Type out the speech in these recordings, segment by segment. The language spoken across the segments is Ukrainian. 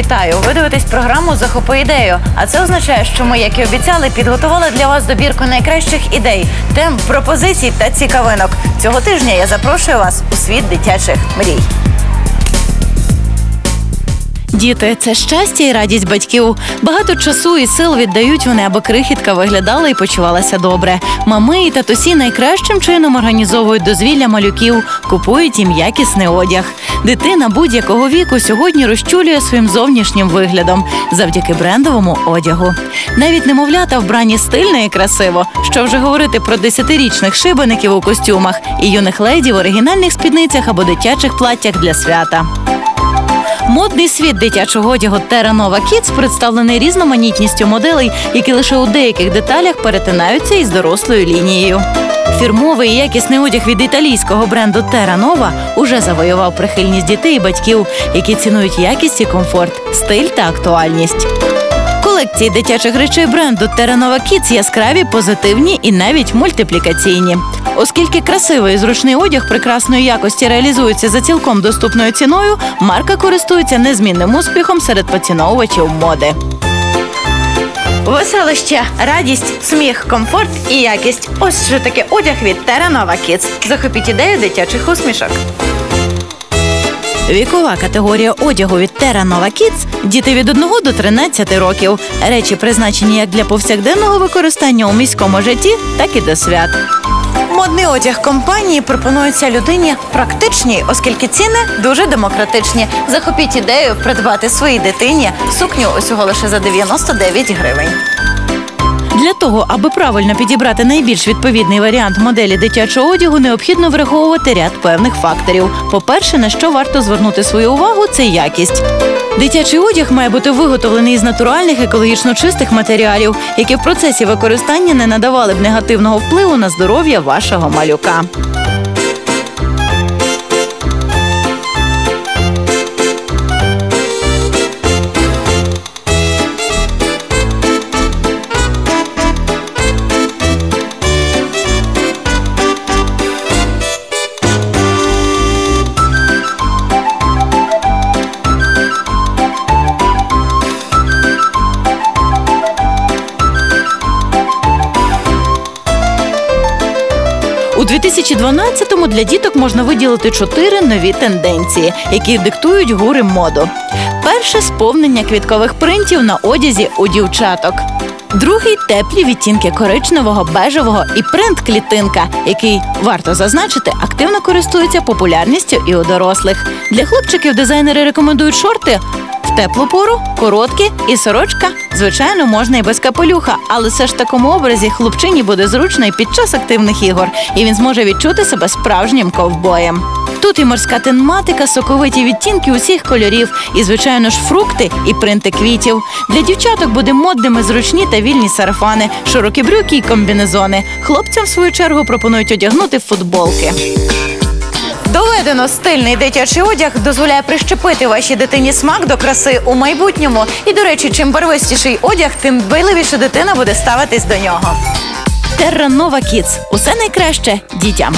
Вітаю! Ви дивитесь програму Захопи ідею. А це означає, що ми, як і обіцяли, підготували для вас добірку найкращих ідей, тем, пропозицій та цікавинок. Цього тижня я запрошую вас у світ дитячих мрій. Діти це щастя і радість батьків. Багато часу і сил віддають вони, аби крихітка виглядала і почувалася добре. Мами і татусі найкращим чином організовують дозвілля малюків, купують їм якісний одяг. Дитина будь-якого віку сьогодні розчулює своїм зовнішнім виглядом завдяки брендовому одягу. Навіть немовлята вбрані стильно і красиво. Що вже говорити про десятирічних шибеників у костюмах і юних леді в оригінальних спідницях або дитячих платтях для свята. Модний світ дитячого одягу Terra Nova Kids представлений різноманітністю моделей, які лише у деяких деталях перетинаються із дорослою лінією. Фірмовий і якісний одяг від італійського бренду Terra Nova уже завоював прихильність дітей і батьків, які цінують якість і комфорт, стиль та актуальність. Колекції дитячих речей бренду Nova Kids яскраві, позитивні і навіть мультиплікаційні. Оскільки красивий і зручний одяг прекрасної якості реалізується за цілком доступною ціною, марка користується незмінним успіхом серед поціновувачів моди. Веселище, радість, сміх, комфорт і якість. Ось що таке одяг від Terra Nova Kids. Захопіть ідею дитячих усмішок. Вікова категорія одягу від Terra Nova Kids – діти від 1 до 13 років. Речі призначені як для повсякденного використання у міському житті, так і до свят. Модний одяг компанії пропонується людині практичній, оскільки ціни дуже демократичні. Захопіть ідею придбати своїй дитині сукню усього лише за 99 гривень. Для того, аби правильно підібрати найбільш відповідний варіант моделі дитячого одягу, необхідно враховувати ряд певних факторів. По-перше, на що варто звернути свою увагу, це якість. Дитячий одяг має бути виготовлений з натуральних екологічно чистих матеріалів, які в процесі використання не надавали б негативного впливу на здоров'я вашого малюка. У 2012-му для діток можна виділити чотири нові тенденції, які диктують гури моду. Перше сповнення квіткових принтів на одязі у дівчаток. Другий теплі відтінки коричневого, бежевого і принт клітинка, який варто зазначити, активно користується популярністю і у дорослих. Для хлопчиків дизайнери рекомендують шорти в теплу пору, короткі і сорочка. Звичайно, можна і без капелюха, але все ж такому образі хлопчині буде зручно і під час активних ігор, і він зможе відчути себе справжнім ковбоєм. Тут і морська тематика, соковиті відтінки усіх кольорів, і, звичайно ж, фрукти і принти квітів. Для дівчаток буде модними зручні та вільні сарафани, широкі брюки і комбінезони. Хлопцям, в свою чергу, пропонують одягнути футболки. Доведено стильний дитячий одяг дозволяє прищепити вашій дитині смак до краси у майбутньому. І, до речі, чим барвистіший одяг, тим дбайливіше дитина буде ставитись до нього. Терранова Kids – усе найкраще дітям.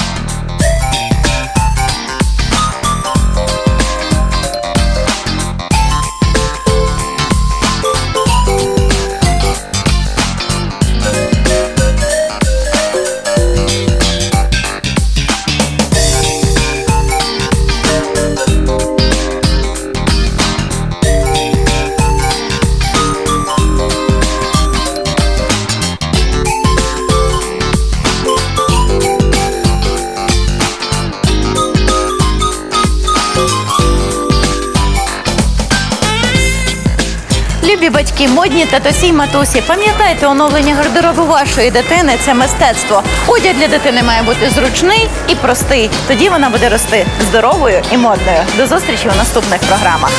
Любі батьки, модні татусі й матусі, пам'ятайте, оновлення гардеробу вашої дитини це мистецтво. Одяг для дитини має бути зручний і простий. Тоді вона буде рости здоровою і модною. До зустрічі у наступних програмах.